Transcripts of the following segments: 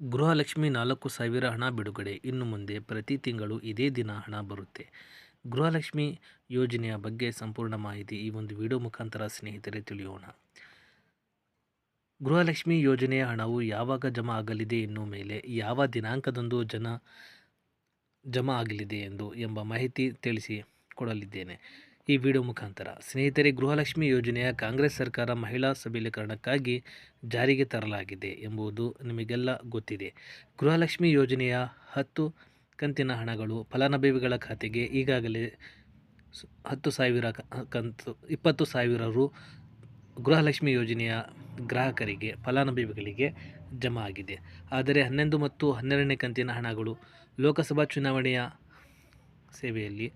ಗೃಹಲಕ್ಷ್ಮಿ ನಾಲ್ಕು ಸಾವಿರ ಹಣ ಬಿಡುಗಡೆ. ಇನ್ನು ಮುಂದೆ ಪ್ರತಿ ತಿಂಗಳು ಇದೇ ದಿನ ಹಣ ಬರುತ್ತೆ. ಗೃಹಲಕ್ಷ್ಮಿ ಯೋಜನೆಯ ಬಗ್ಗೆ ಸಂಪೂರ್ಣ ಮಾಹಿತಿ ಈ ಒಂದು ವಿಡಿಯೋ ಮುಖಾಂತರ ಸ್ನೇಹಿತರೆ ತಿಳಿಯೋಣ. ಗೃಹಲಕ್ಷ್ಮಿ ಯೋಜನೆಯ ಹಣವು ಯಾವಾಗ ಜಮಾ ಆಗಲಿದೆ ಎನ್ನುವ ಮೇಲೆ ಯಾವ ದಿನಾಂಕದಂದು ಜನ ಜಮಾ ಆಗಲಿದೆ ಎಂದು ಎಂಬ ಮಾಹಿತಿ ತಿಳಿಸಿ ಕೊಡಲಿದ್ದೇನೆ ಈ ವಿಡಿಯೋ ಮುಖಾಂತರ ಸ್ನೇಹಿತರೆ ಗೃಹಲಕ್ಷ್ಮಿ ಯೋಜನೆಯ ಕಾಂಗ್ರೆಸ್ ಸರ್ಕಾರ ಮಹಿಳಾ ಸಬಲೀಕರಣಕ್ಕಾಗಿ ಜಾರಿಗೆ ತರಲಾಗಿದೆ ಎಂಬುದು ನಿಮಗೆಲ್ಲ ಗೊತ್ತಿದೆ. ಗೃಹಲಕ್ಷ್ಮಿ ಯೋಜನೆಯ ಹತ್ತು ಕಂತಿನ ಹಣಗಳು ಫಲಾನುಭವಿಗಳ ಖಾತೆಗೆ ಈಗಾಗಲೇ ಹತ್ತು ಸಾವಿರ ಕಂತು ಇಪ್ಪತ್ತು ಸಾವಿರ ರು ಗೃಹಲಕ್ಷ್ಮಿ ಯೋಜನೆಯ ಗ್ರಾಹಕರಿಗೆ ಫಲಾನುಭವಿಗಳಿಗೆ ಜಮಾ ಆಗಿದೆ. ಆದರೆ ಹನ್ನೊಂದು ಮತ್ತು ಹನ್ನೆರಡನೇ ಕಂತಿನ ಹಣಗಳು ಲೋಕಸಭಾ ಚುನಾವಣೆಯ ಸೇವೆಯಲ್ಲಿ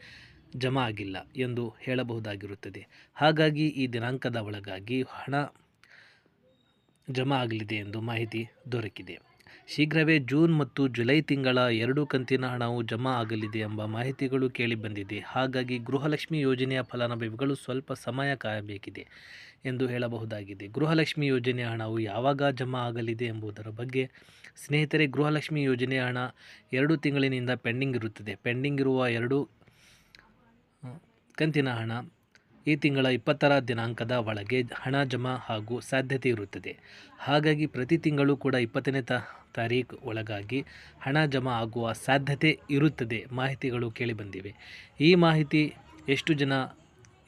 ಜಮಾ ಆಗಿಲ್ಲ ಎಂದು ಹೇಳಬಹುದಾಗಿರುತ್ತದೆ. ಹಾಗಾಗಿ ಈ ದಿನಾಂಕದ ಒಳಗಾಗಿ ಹಣ ಜಮಾ ಆಗಲಿದೆ ಎಂದು ಮಾಹಿತಿ ದೊರಕಿದೆ. ಶೀಘ್ರವೇ ಜೂನ್ ಮತ್ತು ಜುಲೈ ತಿಂಗಳ ಎರಡು ಕಂತಿನ ಹಣವು ಜಮಾ ಆಗಲಿದೆ ಎಂಬ ಮಾಹಿತಿಗಳು ಕೇಳಿಬಂದಿದೆ. ಹಾಗಾಗಿ ಗೃಹಲಕ್ಷ್ಮಿ ಯೋಜನೆಯ ಫಲಾನುಭವಿಗಳು ಸ್ವಲ್ಪ ಸಮಯ ಕಾಯಬೇಕಿದೆ ಎಂದು ಹೇಳಬಹುದಾಗಿದೆ. ಗೃಹಲಕ್ಷ್ಮಿ ಯೋಜನೆಯ ಹಣವು ಯಾವಾಗ ಜಮಾ ಆಗಲಿದೆ ಎಂಬುದರ ಬಗ್ಗೆ ಸ್ನೇಹಿತರೆ, ಗೃಹಲಕ್ಷ್ಮಿ ಯೋಜನೆಯ ಹಣ ಎರಡು ತಿಂಗಳಿನಿಂದ ಪೆಂಡಿಂಗ್ ಇರುತ್ತದೆ. ಪೆಂಡಿಂಗ್ ಇರುವ ಎರಡು ಕಂತಿನ ಹಣ. ಈ ತಿಂಗಳ ಇಪ್ಪತ್ತರ ದಿನಾಂಕದ ಒಳಗೆ ಹಣ ಜಮಾ ಹಾಗೂ ಸಾಧ್ಯತೆ ಇರುತ್ತದೆ. ಹಾಗಾಗಿ ಪ್ರತಿ ತಿಂಗಳು ಕೂಡ ಇಪ್ಪತ್ತನೇ ತ ತಾರೀಕು ಒಳಗಾಗಿ ಹಣ ಜಮಾ ಆಗುವ ಸಾಧ್ಯತೆ ಇರುತ್ತದೆ ಮಾಹಿತಿಗಳು ಕೇಳಿಬಂದಿವೆ ಈ ಮಾಹಿತಿ ಎಷ್ಟು ಜನ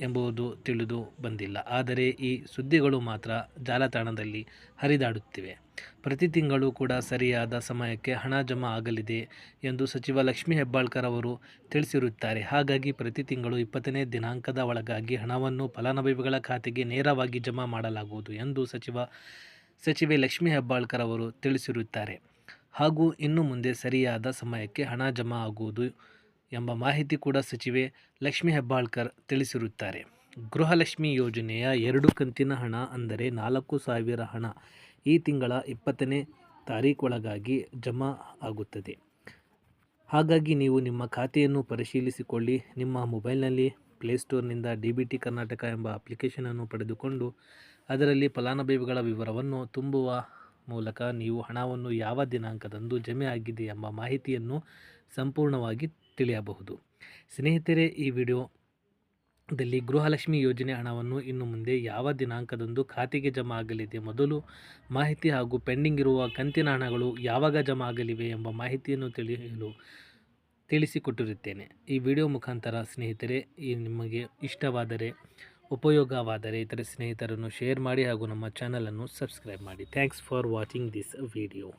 ಎಂಬುದು ತಿಳಿದು ಬಂದಿಲ್ಲ. ಆದರೆ ಈ ಸುದ್ದಿಗಳು ಮಾತ್ರ ಜಾಲತಾಣದಲ್ಲಿ ಹರಿದಾಡುತ್ತಿವೆ. ಪ್ರತಿ ತಿಂಗಳು ಕೂಡ ಸರಿಯಾದ ಸಮಯಕ್ಕೆ ಹಣ ಜಮಾ ಆಗಲಿದೆ ಎಂದು ಸಚಿವ ಲಕ್ಷ್ಮೀ ಹೆಬ್ಬಾಳ್ಕರ್ ಅವರು ತಿಳಿಸಿರುತ್ತಾರೆ. ಹಾಗಾಗಿ ಪ್ರತಿ ತಿಂಗಳು ಇಪ್ಪತ್ತನೇ ದಿನಾಂಕದ ಒಳಗಾಗಿ ಹಣವನ್ನು ಫಲಾನುಭವಿಗಳ ಖಾತೆಗೆ ನೇರವಾಗಿ ಜಮಾ ಮಾಡಲಾಗುವುದು ಎಂದು ಸಚಿವ, ಸಚಿವೆ ಲಕ್ಷ್ಮೀ ಹೆಬ್ಬಾಳ್ಕರ್ ಅವರು ತಿಳಿಸಿರುತ್ತಾರೆ. ಹಾಗೂ ಇನ್ನು ಮುಂದೆ ಸರಿಯಾದ ಸಮಯಕ್ಕೆ ಹಣ ಜಮಾ ಆಗುವುದು ಎಂಬ ಮಾಹಿತಿ ಕೂಡ ಸಚಿವೆ ಲಕ್ಷ್ಮೀ ಹೆಬ್ಬಾಳ್ಕರ್ ತಿಳಿಸಿರುತ್ತಾರೆ. ಗೃಹಲಕ್ಷ್ಮಿ ಯೋಜನೆಯ ಎರಡು ಕಂತಿನ ಹಣ ಅಂದರೆ ನಾಲ್ಕು ಸಾವಿರ ಹಣ ಈ ತಿಂಗಳ ಇಪ್ಪತ್ತನೇ ತಾರೀಕೊಳಗಾಗಿ ಜಮಾ ಆಗುತ್ತದೆ. ಹಾಗಾಗಿ ನೀವು ನಿಮ್ಮ ಖಾತೆಯನ್ನು ಪರಿಶೀಲಿಸಿಕೊಳ್ಳಿ. ನಿಮ್ಮ ಮೊಬೈಲ್ನಲ್ಲಿ ಪ್ಲೇಸ್ಟೋರ್ನಿಂದ ಡಿ ಬಿ ಟಿ ಕರ್ನಾಟಕ ಎಂಬ ಅಪ್ಲಿಕೇಶನನ್ನು ಪಡೆದುಕೊಂಡು ಅದರಲ್ಲಿ ಫಲಾನುಭವಿಗಳ ವಿವರವನ್ನು ತುಂಬುವ ಮೂಲಕ ನೀವು ಹಣವನ್ನು ಯಾವ ದಿನಾಂಕದಂದು ಜಮೆ ಆಗಿದೆ ಎಂಬ ಮಾಹಿತಿಯನ್ನು ಸಂಪೂರ್ಣವಾಗಿ ತಿಳಿಯಬಹುದು. ಸ್ನೇಹಿತರೆ, ಈ ವಿಡಿಯೋದಲ್ಲಿ ಗೃಹಲಕ್ಷ್ಮಿ ಯೋಜನೆ ಹಣವನ್ನು ಇನ್ನು ಮುಂದೆ ಯಾವ ದಿನಾಂಕದಂದು ಖಾತೆಗೆ ಜಮಾ ಆಗಲಿದೆ ಮೊದಲು ಮಾಹಿತಿ ಹಾಗೂ ಪೆಂಡಿಂಗ್ ಇರುವ ಕಂತಿನ ಹಣಗಳು ಯಾವಾಗ ಜಮಾ ಆಗಲಿವೆ ಎಂಬ ಮಾಹಿತಿಯನ್ನು ತಿಳಿಯಲು ತಿಳಿಸಿಕೊಟ್ಟಿರುತ್ತೇನೆ. ಈ ವಿಡಿಯೋ ಮುಖಾಂತರ ಸ್ನೇಹಿತರೆ, ಈ ನಿಮಗೆ ಇಷ್ಟವಾದರೆ, ಉಪಯೋಗವಾದರೆ ಇತರ ಸ್ನೇಹಿತರನ್ನು ಶೇರ್ ಮಾಡಿ ಹಾಗೂ ನಮ್ಮ ಚಾನಲನ್ನು ಸಬ್ಸ್ಕ್ರೈಬ್ ಮಾಡಿ. Thanks for watching this video.